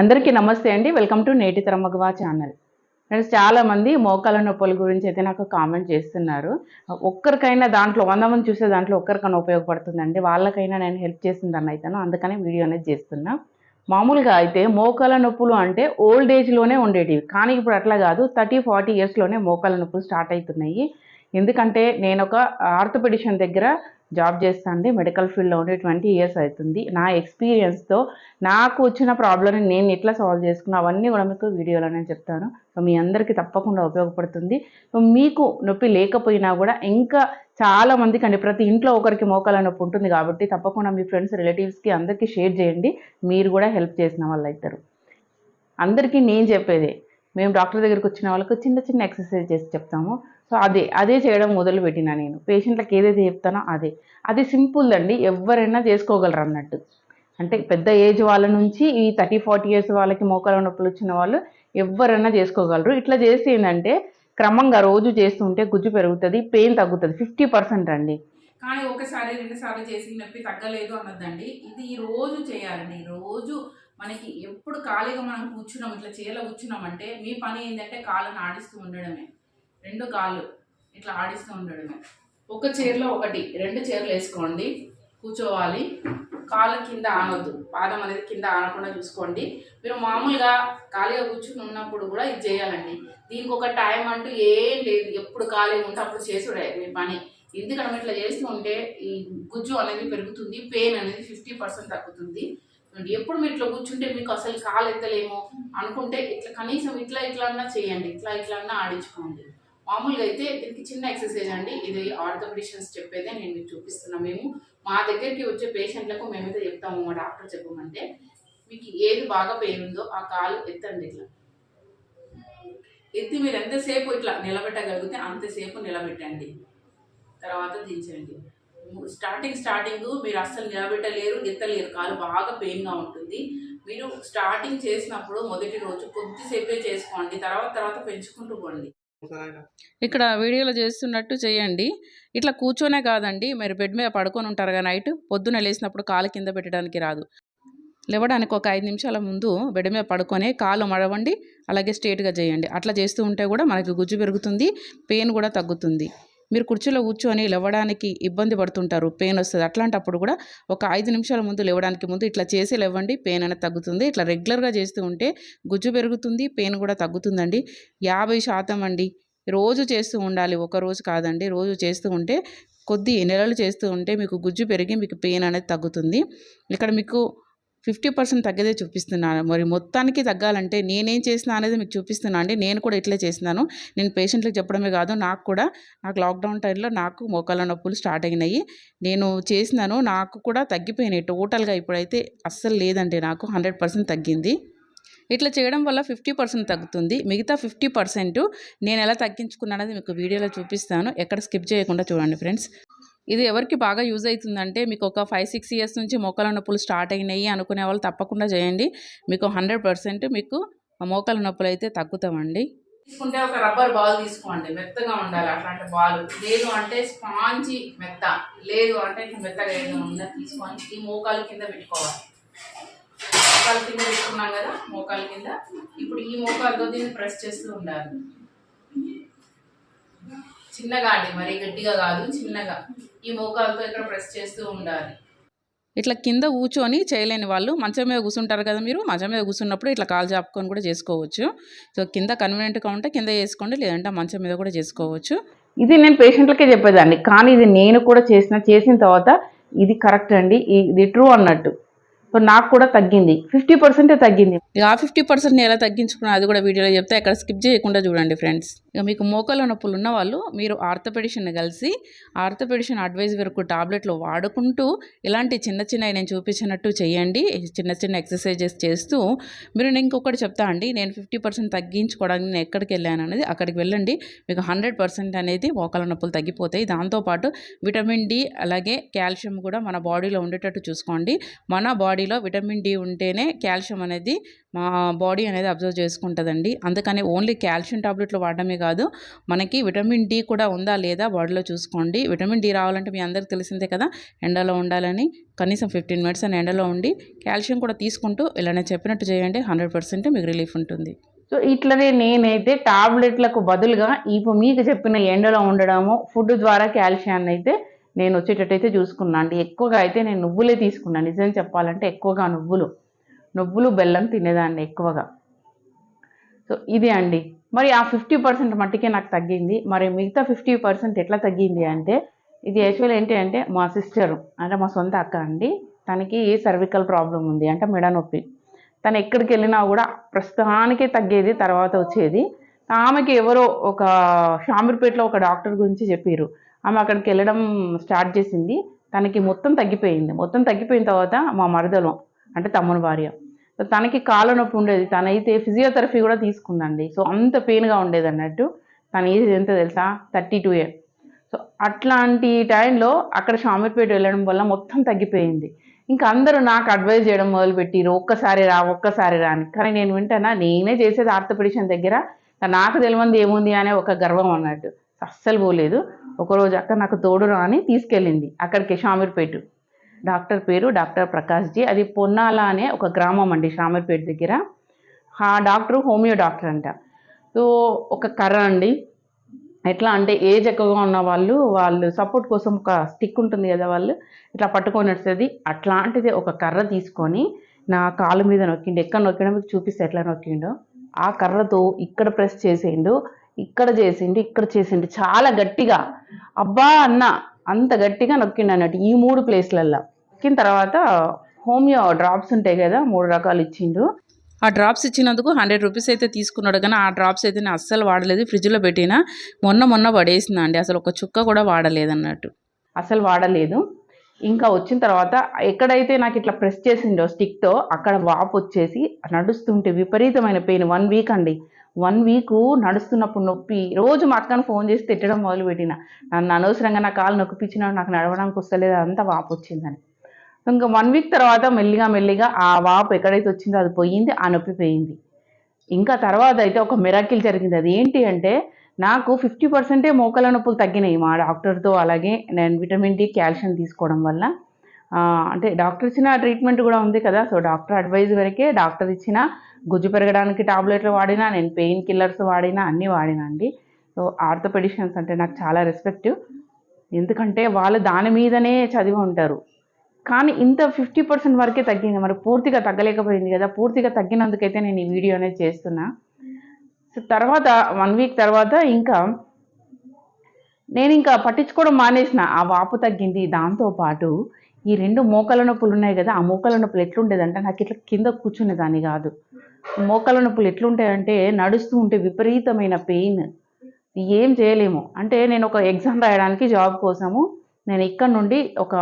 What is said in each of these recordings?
అందరికీ నమస్తే అండి. వెల్కమ్ టు నేటి తరమగవా ఛానల్. ఫ్రెండ్స్ చాలా మంది మోకాల నొప్పుల గురించి అయితే నాకు కామెంట్ చేస్తున్నారు. ఒక్కరికైనా దాంట్లో వంద మంది చూసే దాంట్లో ఒక్కరికైనా ఉపయోగపడుతుందండి. వాళ్ళకైనా నేను హెల్ప్ చేసిందని అయితే అందుకనే వీడియో అనేది చేస్తున్నా. మామూలుగా అయితే మోకాల నొప్పులు అంటే ఓల్డ్ ఏజ్లోనే ఉండేటివి. కానీ ఇప్పుడు అట్లా కాదు. థర్టీ ఫార్టీ ఇయర్స్లోనే మోకాల నొప్పులు స్టార్ట్ అవుతున్నాయి. ఎందుకంటే నేను ఒక ఆర్థోపెడిషన్ దగ్గర జాబ్ చేస్తాను మెడికల్ ఫీల్డ్లో ఉండి ట్వంటీ ఇయర్స్ అవుతుంది నా ఎక్స్పీరియన్స్తో నాకు వచ్చిన ప్రాబ్లమ్ని నేను ఎట్లా సాల్వ్ చేసుకున్నా అవన్నీ కూడా మీకు వీడియోలో నేను చెప్తాను. సో మీ అందరికీ తప్పకుండా ఉపయోగపడుతుంది. సో మీకు నొప్పి లేకపోయినా కూడా ఇంకా చాలా మందికి అండి ప్రతి ఇంట్లో ఒకరికి మోకాల నొప్పి ఉంటుంది కాబట్టి తప్పకుండా మీ ఫ్రెండ్స్ రిలేటివ్స్కి అందరికీ షేర్ చేయండి. మీరు కూడా హెల్ప్ చేసిన వాళ్ళు అవుతారు. అందరికీ నేను చెప్పేదే మేము డాక్టర్ దగ్గరికి వచ్చిన వాళ్ళకు చిన్న చిన్న ఎక్సర్సైజ్ చేసి చెప్తాము. సో అదే అదే చేయడం మొదలుపెట్టిన నేను. పేషెంట్లకు ఏదైతే చెప్తానో అదే. అది సింపుల్ అండి ఎవరైనా చేసుకోగలరు అన్నట్టు అంటే పెద్ద ఏజ్ వాళ్ళ నుంచి ఈ థర్టీ ఫార్టీ ఇయర్స్ వాళ్ళకి మోకాల నొప్పులు వచ్చిన వాళ్ళు ఎవరైనా చేసుకోగలరు. ఇట్లా చేస్తే ఏంటంటే క్రమంగా రోజు చేస్తుంటే గుజ్జు పెరుగుతుంది పెయిన్ తగ్గుతుంది. ఫిఫ్టీ పర్సెంట్ అండి. కానీ ఒకసారి రెండుసార్లు చేసి నొప్పి తగ్గలేదు అన్నదండి. ఇది రోజు చేయాలండి. ఈ రోజు మనకి ఎప్పుడు ఖాళీగా మనం కూర్చున్నాం ఇట్లా చీరలో కూర్చున్నామంటే మీ పని ఏంటంటే కాళ్ళని ఆడిస్తూ ఉండడమే. రెండు కాళ్ళు ఇట్లా ఆడిస్తూ ఉండడమే. ఒక చీరలో ఒకటి రెండు చీరలు వేసుకోండి కూర్చోవాలి. కాలు కింద ఆనొద్దు. పాదం అనేది కింద ఆనకుండా చూసుకోండి. మీరు మామూలుగా ఖాళీగా కూర్చుని ఉన్నప్పుడు కూడా ఇది చేయాలండి. దీనికి ఒక టైం అంటూ ఏం లేదు. ఎప్పుడు ఖాళీగా ఉంటే అప్పుడు చేసుడే మీ పని. ఎందుకంటే ఇట్లా చేస్తూ ఉంటే ఈ గుజ్జు అనేది పెరుగుతుంది పెయిన్ అనేది ఫిఫ్టీ పర్సెంట్ తగ్గుతుంది. ఎప్పుడు మీరు ఇట్లా కూర్చుంటే మీకు అసలు కాలు ఎత్తలేము అనుకుంటే ఇట్లా కనీసం ఇట్లా ఇట్లా అన్నా చేయండి. ఇట్లా ఇట్లా అన్నా ఆడించుకోండి. మామూలుగా అయితే దీనికి చిన్న ఎక్సర్సైజ్ అండి. ఇది ఆర్థోపెడిషన్స్ చెప్పేదే నేను మీకు చూపిస్తున్నా. మేము మా దగ్గరికి వచ్చే పేషెంట్లకు మేమైతే చెప్తాము. మా డాక్టర్ చెప్పమంటే మీకు ఏది బాగా పెయిన్ ఉందో ఆ కాలు ఎత్తండి ఇట్లా. ఎత్తి మీరు ఎంతసేపు ఇట్లా నిలబెట్టగలిగితే అంతసేపు నిలబెట్టండి. తర్వాత దించండి. స్టార్టింగ్ స్టార్టింగ్ మీరు అస్సలు నిలబెట్టలేరు ఎత్తలేరు. కాలు బాగా పెయిన్గా ఉంటుంది. మీరు స్టార్టింగ్ చేసినప్పుడు మొదటి రోజు కొద్దిసేపే చేసుకోండి. తర్వాత తర్వాత పెంచుకుంటూ పోండి. ఇక్కడ వీడియోలో చేస్తున్నట్టు చేయండి. ఇట్లా కూర్చొనే కాదండి. మీరు బెడ్ మీద పడుకొని ఉంటారు కదా నైట్. పొద్దున లేచినప్పుడు కాలు కింద పెట్టడానికి రాదు. లేవడానికి ఒక ఐదు నిమిషాల ముందు బెడ్ మీద పడుకొని కాలు మడవండి. అలాగే స్ట్రేట్గా చేయండి. అట్లా చేస్తూ ఉంటే కూడా మనకి గుజ్జు పెరుగుతుంది పెయిన్ కూడా తగ్గుతుంది. మీరు కుర్చీలో కూర్చొని లేవడానికి ఇబ్బంది పడుతుంటారు పెయిన్ వస్తుంది. అట్లాంటప్పుడు కూడా ఒక ఐదు నిమిషాల ముందు లేవడానికి ముందు ఇట్లా చేసి లేవండి పెయిన్ అనేది తగ్గుతుంది. ఇట్లా రెగ్యులర్గా చేస్తూ ఉంటే గుజ్జు పెరుగుతుంది పెయిన్ కూడా తగ్గుతుందండి. యాభై శాతం అండి. రోజు చేస్తూ ఉండాలి ఒక రోజు కాదండి. రోజు చేస్తూ ఉంటే కొద్ది నెలలు చేస్తూ ఉంటే మీకు గుజ్జు పెరిగి మీకు పెయిన్ అనేది తగ్గుతుంది. ఇక్కడ మీకు ఫిఫ్టీ పర్సెంట్ తగ్గదే చూపిస్తున్నాను. మరి మొత్తానికి తగ్గాలంటే నేనేం చేసినా అనేది మీకు చూపిస్తున్నాను అండి. నేను కూడా ఇట్లే చేసినాను నేను పేషెంట్లకు చెప్పడమే కాదు నాకు కూడా నాకు లాక్డౌన్ టైంలో నాకు మోకాళ్ళ నొప్పులు స్టార్ట్ అయినాయి. నేను చేసినాను నాకు కూడా తగ్గిపోయినాయి టోటల్గా ఇప్పుడైతే అస్సలు లేదండి నాకు హండ్రెడ్ పర్సెంట్ తగ్గింది. ఇట్లా చేయడం వల్ల ఫిఫ్టీ పర్సెంట్ తగ్గుతుంది. మిగతా ఫిఫ్టీ పర్సెంట్ నేను ఎలా తగ్గించుకున్నానది మీకు వీడియోలో చూపిస్తాను. ఎక్కడ స్కిప్ చేయకుండా చూడండి ఫ్రెండ్స్. ఇది ఎవరికి బాగా యూజ్ అవుతుందంటే మీకు ఒక ఫైవ్ సిక్స్ ఇయర్స్ నుంచి మోకాల నొప్పులు స్టార్ట్ అయినాయి అనుకునే వాళ్ళు తప్పకుండా చేయండి. మీకు హండ్రెడ్ పర్సెంట్ మీకు మోకాల నొప్పులు అయితే తగ్గుతామండి. తీసుకుంటే ఒక రబ్బర్ బాల్ తీసుకోండి. మెత్తగా ఉండాలి అట్లాంటి బాల్ లేదు అంటే స్పాంజీ మెత్త. లేదు అంటే ఇట్లా మెత్తగా ఏదైనా ఉందా తీసుకొని ఈ మోకాలు కింద పెట్టుకోవాలి. మోకాలు కింద పెట్టుకున్నాం కదా మోకాలు కింద. ఇప్పుడు ఈ మోకాలతో దీన్ని ప్రెస్ చేస్తూ ఉండాలి. చిన్నగా అండి మరీ గట్టిగా కాదు చిన్నగా. ఈ మోకాలతో ఇక్కడ ప్రెస్ చేస్తూ ఉండాలి. ఇట్లా కింద కూర్చొని చేయలేని వాళ్ళు మంచం మీద కూర్చుంటారు కదా మీరు మంచం మీద కూర్చున్నప్పుడు ఇట్లా కాలు చాపుకొని కూడా చేసుకోవచ్చు. సో కింద కన్వీనియంట్గా ఉంటే కింద చేసుకోండి లేదంటే మంచం మీద కూడా చేసుకోవచ్చు. ఇది నేను పేషెంట్లకే చెప్పేదాన్ని కానీ ఇది నేను కూడా చేసిన చేసిన తర్వాత ఇది కరెక్ట్ అండి ఇది ట్రూ అన్నట్టు. సో నాకు కూడా తగ్గింది. ఫిఫ్టీ పర్సెంటే తగ్గింది. ఇక ఆ ఫిఫ్టీ పర్సెంట్ ఎలా తగ్గించుకున్నా అది కూడా వీడియోలో చెప్తే అక్కడ స్కిప్ చేయకుండా చూడండి ఫ్రెండ్స్ ఇక మీకు మోకాల నొప్పులు ఉన్న వాళ్ళు మీరు ఆర్థపెడిషన్ కలిసి ఆర్థపెడిషన్ అడ్వైజ్ వరకు టాబ్లెట్లు వాడుకుంటూ ఇలాంటి చిన్న చిన్న నేను చూపించినట్టు చేయండి. చిన్న చిన్న ఎక్సర్సైజెస్ చేస్తూ మీరు నేను ఇంకొకటి చెప్తా అండి. నేను ఫిఫ్టీ పర్సెంట్ తగ్గించుకోవడానికి నేను ఎక్కడికి వెళ్ళాను అనేది అక్కడికి వెళ్ళండి. మీకు హండ్రెడ్ పర్సెంట్ అనేది మోకాల నొప్పులు తగ్గిపోతాయి. దాంతోపాటు విటమిన్ డి అలాగే కాల్షియం కూడా మన బాడీలో ఉండేటట్టు చూసుకోండి. మన బాడీ బాడీలో విటమిన్ డి ఉంటేనే కాల్షియం అనేది మా బాడీ అనేది అబ్జర్వ్ చేసుకుంటుందండి. అందుకని ఓన్లీ కాల్షియం టాబ్లెట్లు వాడడమే కాదు మనకి విటమిన్ డి కూడా ఉందా లేదా బాడీలో చూసుకోండి. విటమిన్ డి రావాలంటే మీ అందరికి తెలిసిందే కదా ఎండలో ఉండాలని. కనీసం ఫిఫ్టీన్ మినిట్స్ అని ఎండలో ఉండి కాల్షియం కూడా తీసుకుంటూ ఇలానే చెప్పినట్టు చేయండి హండ్రెడ్ పర్సెంట్ మీకు రిలీఫ్ ఉంటుంది. సో ఇట్లనే నేనైతే టాబ్లెట్లకు బదులుగా ఇప్పుడు మీకు చెప్పిన ఎండలో ఉండడము ఫుడ్ ద్వారా కాల్షియాన్ని అయితే నేను వచ్చేటట్టయితే చూసుకున్నాను అండి. ఎక్కువగా అయితే నేను నువ్వులే తీసుకున్నాను నిజం చెప్పాలంటే ఎక్కువగా నువ్వులు. నువ్వులు బెల్లం తినేదాన్ని ఎక్కువగా. సో ఇదే అండి. మరి ఆ ఫిఫ్టీ పర్సెంట్ మట్టికే నాకు తగ్గింది. మరి మిగతా ఫిఫ్టీ పర్సెంట్ ఎట్లా తగ్గింది అంటే ఇది యాక్చువల్ ఏంటి అంటే మా సిస్టర్ అంటే మా సొంత అక్క అండి. తనకి సర్వికల్ ప్రాబ్లం ఉంది అంటే మెడ నొప్పి. తను ఎక్కడికి వెళ్ళినా కూడా ప్రస్తుతానికే తగ్గేది తర్వాత వచ్చేది. ఆమెకి ఎవరో ఒక షామీర్పేటలో ఒక డాక్టర్ గురించి చెప్పారు ఆమె అక్కడికి వెళ్ళడం స్టార్ట్ చేసింది. తనకి మొత్తం తగ్గిపోయింది. మొత్తం తగ్గిపోయిన తర్వాత మా మరదలం అంటే తమ్ముని భార్య సో తనకి కాళ్ళ నొప్పి ఉండేది. తనైతే ఫిజియోథెరపీ కూడా తీసుకుందండి. సో అంత పెయిన్గా ఉండేది అన్నట్టు తన ఏజ్ ఎంత తెలుసా? థర్టీ టూ ఇయర్ సో అట్లాంటి టైంలో అక్కడ షామీర్పేట వెళ్ళడం వల్ల మొత్తం తగ్గిపోయింది. ఇంకా అందరూ నాకు అడ్వైజ్ చేయడం మొదలుపెట్టిరు. ఒక్కసారి రా ఒక్కసారి రా అని. కానీ నేను వింటానా? నేనే చేసేది ఆర్థోపెడిషన్ దగ్గర. నాకు తెలియంది ఏముంది అనే ఒక గర్వం అన్నట్టు. అస్సలు పోలేదు. ఒకరోజు అక్క నాకు తోడు రాని తీసుకెళ్ళింది అక్కడికి షామీర్పేట. డాక్టర్ పేరు డాక్టర్ ప్రకాష్ జీ. అది పొన్నాల అనే ఒక గ్రామం అండి షామీర్పేట దగ్గర. ఆ డాక్టర్ హోమియో డాక్టర్ అంట. సో ఒక కర్ర అండి. ఎట్లా అంటే ఏజ్ ఎక్కువగా ఉన్న వాళ్ళు వాళ్ళు సపోర్ట్ కోసం ఒక స్టిక్ ఉంటుంది కదా వాళ్ళు ఇట్లా పట్టుకొని వస్తుంది అట్లాంటిది ఒక కర్ర తీసుకొని నా కాలు మీద నొక్కిండు. ఎక్కడ నొక్కిండో మీకు చూపిస్తే ఎట్లా నొక్కిండో. ఆ కర్రతో ఇక్కడ ప్రెస్ చేసిండు ఇక్కడ చేసిండు ఇక్కడ చేసిండు. చాలా గట్టిగా. అబ్బా అన్న అంత గట్టిగా నొక్కిండు అన్నట్టు ఈ మూడు ప్లేస్లల్లో. నొక్కిన తర్వాత హోమియో డ్రాప్స్ ఉంటాయి కదా మూడు రకాలు ఇచ్చిండు. ఆ డ్రాప్స్ ఇచ్చినందుకు హండ్రెడ్ రూపీస్ అయితే తీసుకున్నాడు కానీ ఆ డ్రాప్స్ అయితే నేను అస్సలు వాడలేదు. ఫ్రిడ్జ్లో పెట్టిన మొన్న మొన్న పడేసిందా అండి అసలు ఒక చుక్క కూడా వాడలేదు అన్నట్టు అసలు వాడలేదు. ఇంకా వచ్చిన తర్వాత ఎక్కడైతే నాకు ఇట్లా ప్రెస్ చేసిండో స్టిక్తో అక్కడ వాపు వచ్చేసి నడుస్తుంటే విపరీతమైన పెయిన్. వన్ వీక్ అండి. వన్ వీక్ నడుస్తున్నప్పుడు నొప్పి. రోజు మా అక్కను ఫోన్ చేసి తిట్టడం మొదలుపెట్టిన. నన్ను అనవసరంగా నా కాలు నొప్పించిన నాకు నడవడానికి వస్తలేదు అదంతా వాపు వచ్చిందని. ఇంకా వన్ వీక్ తర్వాత మెల్లిగా మెల్లిగా ఆ వాపు ఎక్కడైతే వచ్చిందో అది పోయింది ఆ నొప్పి పోయింది. ఇంకా తర్వాత అయితే ఒక మిరాకిల్ జరిగింది. అది ఏంటి అంటే నాకు ఫిఫ్టీ పర్సెంటే మోకాల నొప్పులు తగ్గినాయి మా డాక్టర్తో. అలాగే నేను విటమిన్ డి కాల్షియం తీసుకోవడం వల్ల. అంటే డాక్టర్ ఇచ్చిన ట్రీట్మెంట్ కూడా ఉంది కదా. సో డాక్టర్ అడ్వైజ్ వరకే డాక్టర్ ఇచ్చిన గుజ్జు పెరగడానికి టాబ్లెట్లు వాడినా నేను పెయిన్ కిల్లర్స్ వాడినా అన్నీ వాడినా అండి. సో ఆర్థోపెడిషన్స్ అంటే నాకు చాలా రెస్పెక్ట్. ఎందుకంటే వాళ్ళు దాని మీదనే చదివి ఉంటారు. కానీ ఇంత ఫిఫ్టీ పర్సెంట్ వరకే తగ్గింది. మరి పూర్తిగా తగ్గలేకపోయింది కదా. పూర్తిగా తగ్గినందుకైతే నేను ఈ వీడియో అనేది చేస్తున్నా. సో తర్వాత వన్ వీక్ తర్వాత ఇంకా నేను ఇంకా పట్టించుకోవడం మానేసిన. ఆ వాపు తగ్గింది. దాంతో పాటు ఈ రెండు మోకాల నొప్పులు ఉన్నాయి కదా ఆ మోకాల నొప్పులు ఎట్లుండేదంటే నాకు ఇట్లా కింద కూర్చునేదాన్ని కాదు. మోకాల నొప్పులు ఎట్లుంటాయంటే నడుస్తూ ఉంటే విపరీతమైన పెయిన్. ఏం చేయలేము. అంటే నేను ఒక ఎగ్జామ్ రాయడానికి జాబ్ కోసము నేను ఇక్కడ నుండి ఒక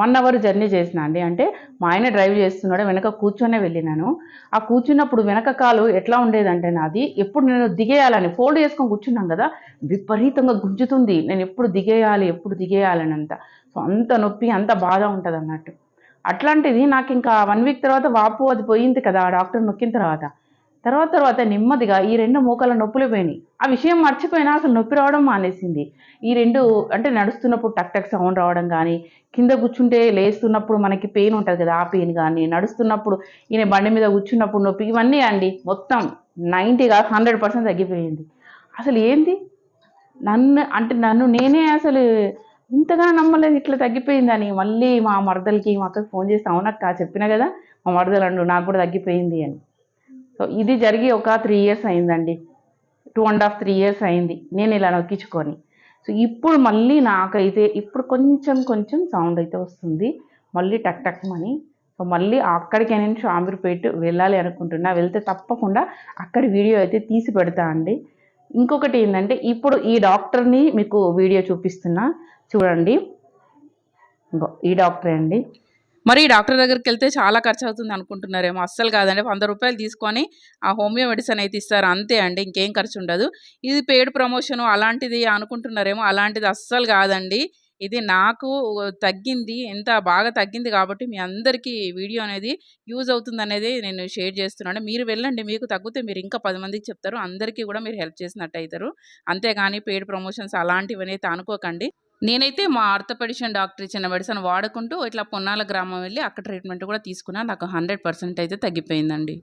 వన్ అవర్ జర్నీ చేసిన అండి. అంటే మా ఆయన డ్రైవ్ చేస్తున్నాడు వెనక కూర్చొనే వెళ్ళినాను. ఆ కూర్చున్నప్పుడు వెనక కాలు ఎట్లా ఉండేదంటే నాది ఎప్పుడు నేను దిగేయాలని ఫోల్డ్ చేసుకొని కూర్చున్నాం కదా విపరీతంగా గుంజుతుంది. నేను ఎప్పుడు దిగేయాలి ఎప్పుడు దిగేయాలని అంత సో అంత నొప్పి అంత బాధ ఉంటుంది అన్నట్టు అట్లాంటిది నాకు ఇంకా వన్ వీక్ తర్వాత వాపు అది పోయింది కదా ఆ డాక్టర్ నొక్కిన తర్వాత. తర్వాత తర్వాత నెమ్మదిగా ఈ రెండు మోకాల నొప్పులు పోయినాయి. ఆ విషయం మర్చిపోయినా అసలు నొప్పి రావడం మానేసింది. ఈ రెండు అంటే నడుస్తున్నప్పుడు టక్ టక్ సౌండ్ రావడం కానీ కింద కూర్చుంటే లేస్తున్నప్పుడు మనకి పెయిన్ ఉంటుంది కదా ఆ పెయిన్ కానీ నడుస్తున్నప్పుడు ఈయన బండి మీద కూర్చున్నప్పుడు నొప్పి ఇవన్నీ అండి మొత్తం నైంటీ కాదు హండ్రెడ్ పర్సెంట్ తగ్గిపోయింది. అసలు ఏంది? నన్ను అంటే నన్ను నేనే అసలు ఇంతగా నమ్మలేదు ఇట్లా తగ్గిపోయిందని. మళ్ళీ మా మరదలకి మా అక్కకి ఫోన్ చేసి అవునక్క చెప్పిన కదా మా మరదలు అండు నాకు కూడా తగ్గిపోయింది అని. సో ఇది జరిగి ఒక త్రీ ఇయర్స్ అయిందండి. Two and half three years అయింది. నేను ఇలా నొక్కించుకొని. సో ఇప్పుడు మళ్ళీ నాకైతే ఇప్పుడు కొంచెం కొంచెం సౌండ్ అయితే వస్తుంది. మళ్ళీ టక్ టక్ అని సో మళ్ళీ అక్కడికి నేను షాంబీర్పేట వెళ్ళాలి అనుకుంటున్నా. వెళ్తే తప్పకుండా అక్కడి వీడియో అయితే తీసి పెడతా అండి. ఇంకొకటి ఏంటంటే ఇప్పుడు ఈ డాక్టర్ని మీకు వీడియో చూపిస్తున్నా. చూడండి. ఇంకో ఈ డాక్టరే అండి. మరి డాక్టర్ దగ్గరికి వెళ్తే చాలా ఖర్చు అవుతుంది అనుకుంటున్నారేమో అస్సలు కాదండి వంద రూపాయలు తీసుకొని ఆ హోమియో మెడిసిన్ అయితే ఇస్తారు అంతే అండి ఇంకేం ఖర్చు ఉండదు ఇది పెయిడ్ ప్రమోషన్ అలాంటిది అనుకుంటున్నారేమో అలాంటిది అస్సలు కాదండి ఇది నాకు తగ్గింది. ఎంత బాగా తగ్గింది కాబట్టి మీ అందరికీ వీడియో అనేది యూజ్ అవుతుందనేది నేను షేర్ చేస్తున్నాను. మీరు వెళ్ళండి. మీకు తగ్గితే మీరు ఇంకా పది మందికి చెప్తారు. అందరికీ కూడా మీరు హెల్ప్ చేసినట్టు అవుతారు అంతేగాని పెయిడ్ ప్రమోషన్స్ అలాంటివనైతే అనుకోకండి. నేనైతే మా ఆర్థోపెడిషన్ డాక్టర్ ఇచ్చిన మెడిసిన్ వాడుకుంటూ ఇట్లా పొన్నాల గ్రామం వెళ్ళి అక్కడ ట్రీట్మెంట్ కూడా తీసుకున్నా. నాకు 100% అయితే తగ్గిపోయిందండి.